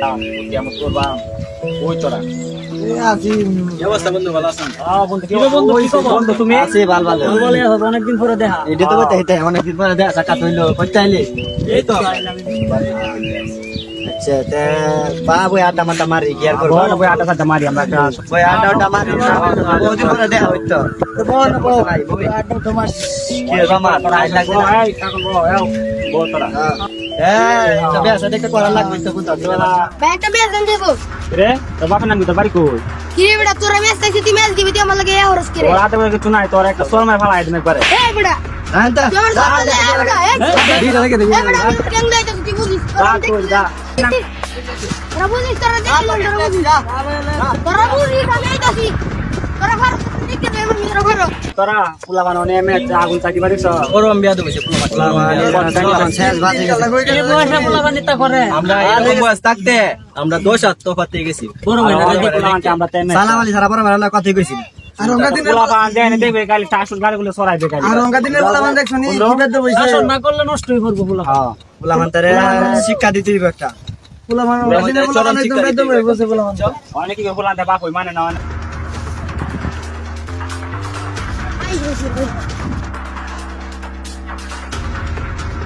দাম কেমন করবা? ওই চড়া আছি অবস্থা বন্ধু? ভালো আছেন? বন্ধু কি বন্ধু কি খবর? বন্ধু তুমি? আছি ভালো ভালো। বলে অনেকদিন পরে দেখা। এটা তো অনেকদিন পরে দেখা সাক্ষাৎ হইল। কইতে এই তো। আচ্ছা তে বা বই মারি করব? আটা সাটা মারি আমরা বই দেখা হইতো। বল বল ভাই বই তোমার কি বাবা? লাগবে হ্যাঁ তোরা। হ্যাঁ। তোরা বুঝিস তোরা দেখি তোরা বুঝিস তোরা আইতাছি। তোরা আমি তোরা বানো নে আগুন চাকি গরম বিয়া দেবো শেষ বাজে গেছে। আমরা এরকম বয়স থাকতে আমরা দোষ আত্মপাতে গেছি। বড় আমরা সালাম আলী সারা মেলা কথা কইছিল আর অঙ্গা দিনের ফুলা বান দেন দেখবে গালি টাসুল গাড়িগুলো সরাই দে গালি আর অঙ্গা দিনের বলা দেখছ নি ইবেদ দে বইছে। না করলে নষ্টই করব ফুলা হ্যাঁ। শিক্ষা দিতে একটা। মানে মানে একদম বইছে মানে অনেক দে বাপ মানে না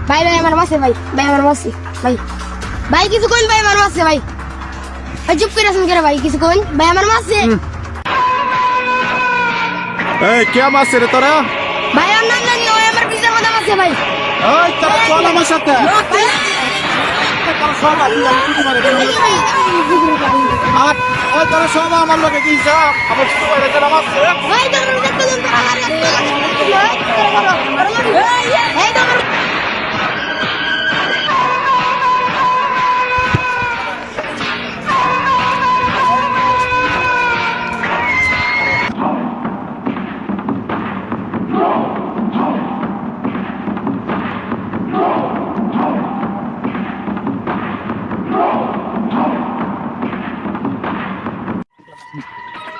ভাই ভাই আমার মাসে ভাই ভাই আমার মাসে ভাই। ভাই কিছু কোন ভাই আমার মাসে ভাই। ভাই চুপ করে আছেন কেন ভাই কিছু কোন ভাই আমার মাসে। এই কে মারছে রে তোরা? ভাই আমার নাম জানি না, ওই আমার পিছনে মাথা মাসে ভাই। এই তোরা চল আমার সাথে। আর ওই তোরা সব আমার লোকে দিয়েছ আমার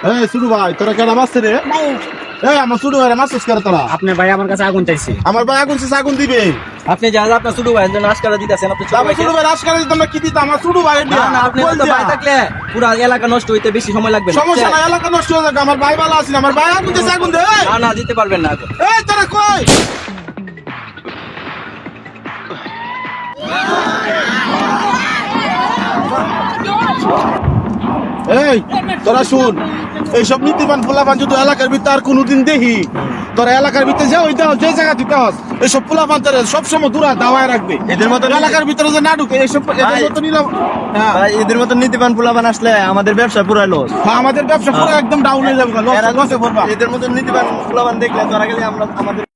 এই শুরু ভাই তোরা কেন মারছে রে এই আমার শুরু হয়ে মারছিস কেন তোরা। আপনি ভাই আমার কাছে আগুন চাইছে। আমার ভাই আগুন শেষ আগুন দিবে। আপনি যা যা আপনার ছোট ভাইয়ের জন্য আজকাল দিতেছেন আপনি ভাইকে। শুরু ভাই রাজকারে তোমরা কি দিতে আমার শুরু ভাই না না আপনি তো ভাই থাকলে পুরো এলাকা নষ্ট হইতে বেশি সময় লাগবে না সমস্যা নাই এলাকা নষ্ট হয়ে যাবে আমার ভাই ভালো আছে আমার ভাই আগুন দিয়েছে আগুন দে। না না দিতে পারবেন না। এই তোরা কই? এই তোরা শুন। এইসব নীতিবান ফুলাবান যদি এলাকার ভিতরে আর কোনোদিন দেখি তোরা এলাকার ভিতরে যাও ওই দাও যে জায়গা দিতে হস এইসব পোলাপান তোরা সবসময় দূরা দাওয়ায় রাখবে। এদের মতো এলাকার ভিতরে যে না ঢুকে এইসব এদের মতো নিলাম হ্যাঁ। এদের মতো নীতিবান পোলাবান আসলে আমাদের ব্যবসা পুরো লস হ্যাঁ, আমাদের ব্যবসা পুরো একদম ডাউন হয়ে যাবে লসে পড়বা। এদের মতো নীতিবান পোলাবান দেখলে তোরা গেলে আমরা আমাদের